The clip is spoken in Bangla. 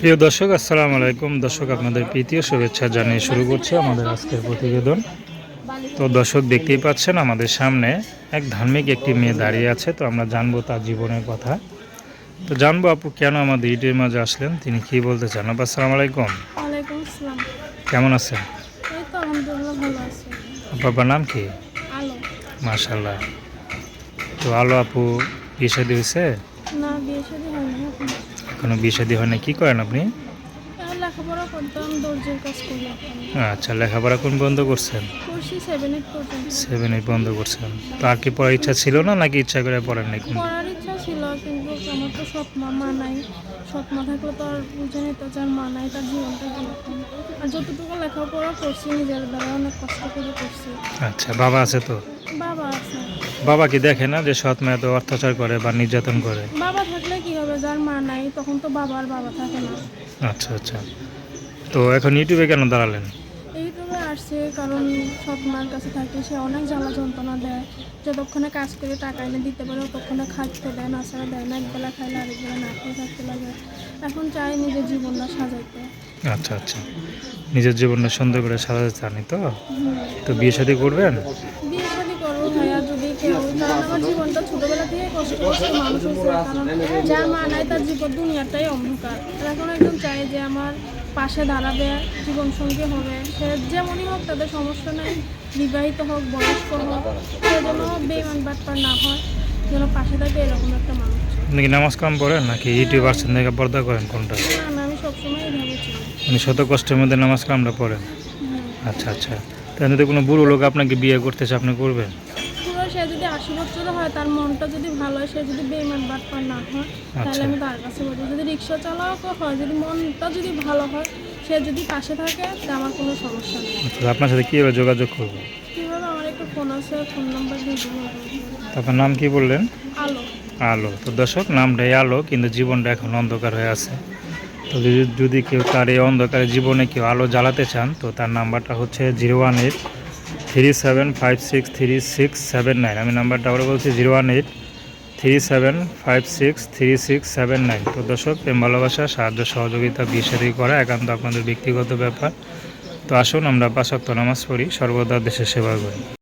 প্রিয় দর্শক আসসালামু আলাইকুম। দর্শক আপনাদের প্রীতীয় শুভেচ্ছা জানিয়ে শুরু করছি আমাদের আজকের প্রতিবেদন। তো দর্শক দেখতেই পাচ্ছেন আমাদের সামনে এক ধার্মিক একটি মেয়ে দাঁড়িয়ে আছে। তো আমরা জানব তার জীবনের কথা। তো জানব আপু কেন আমাদের ইটের মাঝে আসলেন? তিনি কি বলতে চান? আপু আসসালামু আলাইকুম। কেমন আছেন? আপনার নাম কি? মাশাল্লাহ তো আলো আপু বিয়ে শাদী হয়েছে? না বিয়ে শাদী হয়নি বিষাদি বিয়ে শাদী হয় না? কি করেন আপনি? আচ্ছা লেখাপড়া কোন বন্ধ করছেন? সেভেন এইট বন্ধ করছেন। তার কি পড়ার ইচ্ছা ছিল না নাকি ইচ্ছা করে পড়েন নাই কোন কিন্তু আমার তো সৎ মা মা নাই সৎ মা থাকলে তো আর বুঝে তো যার মা নাই তার জীবনটা কীরকম আর যতটুকু লেখাপড়া করছি নিজের দ্বারা অনেক কষ্ট করে করছি। আচ্ছা বাবা আছে তো? বাবা আছে। বাবা কি দেখে না যে সৎ মেয়ে তো অত্যাচার করে বা নির্যাতন করে? বাবা থাকলে কি হবে? যার মা নাই তখন তো বাবা আর বাবা থাকে না। আচ্ছা আচ্ছা। তো এখন ইউটিউবে কেন দাঁড়ালেন? আসছে কারণ সব মার কাছে থাকে সে অনেক জ্বালা যন্ত্রণা দেয়। যতক্ষণে কাজ করে টাকা এনে দিতে পারে ততক্ষণে খাটতে দেয় না ছাড়া দেয় না একবেলা খাইলে আরেকবেলা না খেয়ে থাকতে লাগে। এখন চাই নিজের জীবনটা সাজাইতে। আচ্ছা আচ্ছা। নিজের জীবনটা সুন্দর করে সাজাতে চানি তো? তো বিয়ে শাদী করবেন? বিয়ে শাদি করব ভাইয়া যদি কেউ কারণ আমার জীবনটা ছোটবেলা থেকে কষ্ট কষ্ট মানুষ হয়েছে কারণ যার মা নাই তার জীবন দুনিয়াটাই অন্ধকার। এখন একজন চাই যে আমার পাশে দাঁড়াবে জীবন সঙ্গী হবে। সে যেমনই হোক তাদের সমস্যা নেই। বিবাহিত হোক বয়স্ক হোক সে যেন বেইমান বাটপার না হয় যেন পাশে থাকে এরকম একটা মানুষ চাই। আপনি কি নামাজ কাম পড়েন নাকি ইউটিউব আসছেন থেকে পর্দা করেন কোনটা? না না আমি সবসময় এইভাবে শত কষ্টের মধ্যে নামাজ কামটা পড়েন। আচ্ছা আচ্ছা। তাহলে যদি কোনো বুড়ো লোক আপনাকে বিয়ে করতে চায় আপনি করবেন? সে যদি আশি বছর হয় তার মনটা যদি ভালো হয় সে যদি বেইমান বাটপার না হয় তাহলে আচ্ছা। আমি তার কাছে বলব যদি রিক্সা চালাও হয় যদি মনটা যদি ভালো হয় সে যদি পাশে থাকে তা আমার কোনো সমস্যা নেই। আপনার সাথে কীভাবে যোগাযোগ করব? কীভাবে? আমার একটা ফোন আছে ফোন নাম্বার দিয়ে আপনার নাম কি বললেন? আলো। আলো। তো দর্শক নামটাই আলো কিন্তু জীবনটা এখন অন্ধকার হয়ে আছে। তো যদি- যদি কেউ তার এই অন্ধকারে জীবনে কেউ আলো জ্বালাতে চান তো তার নাম্বারটা হচ্ছে zero one eight three seven five six three six seven nine আমি নাম্বারটা আবার বলছি zero one eight three seven five six three six seven nine তো দর্শক, প্রেম, ভালোবাসা, সাহায্য, সহযোগিতা, বিয়ে করা একান্ত আপনাদের ব্যক্তিগত ব্যাপার। তো আসুন আমরা পাশাক্ত নামাজ পড়ি, সর্বদা দেশের সেবা করি।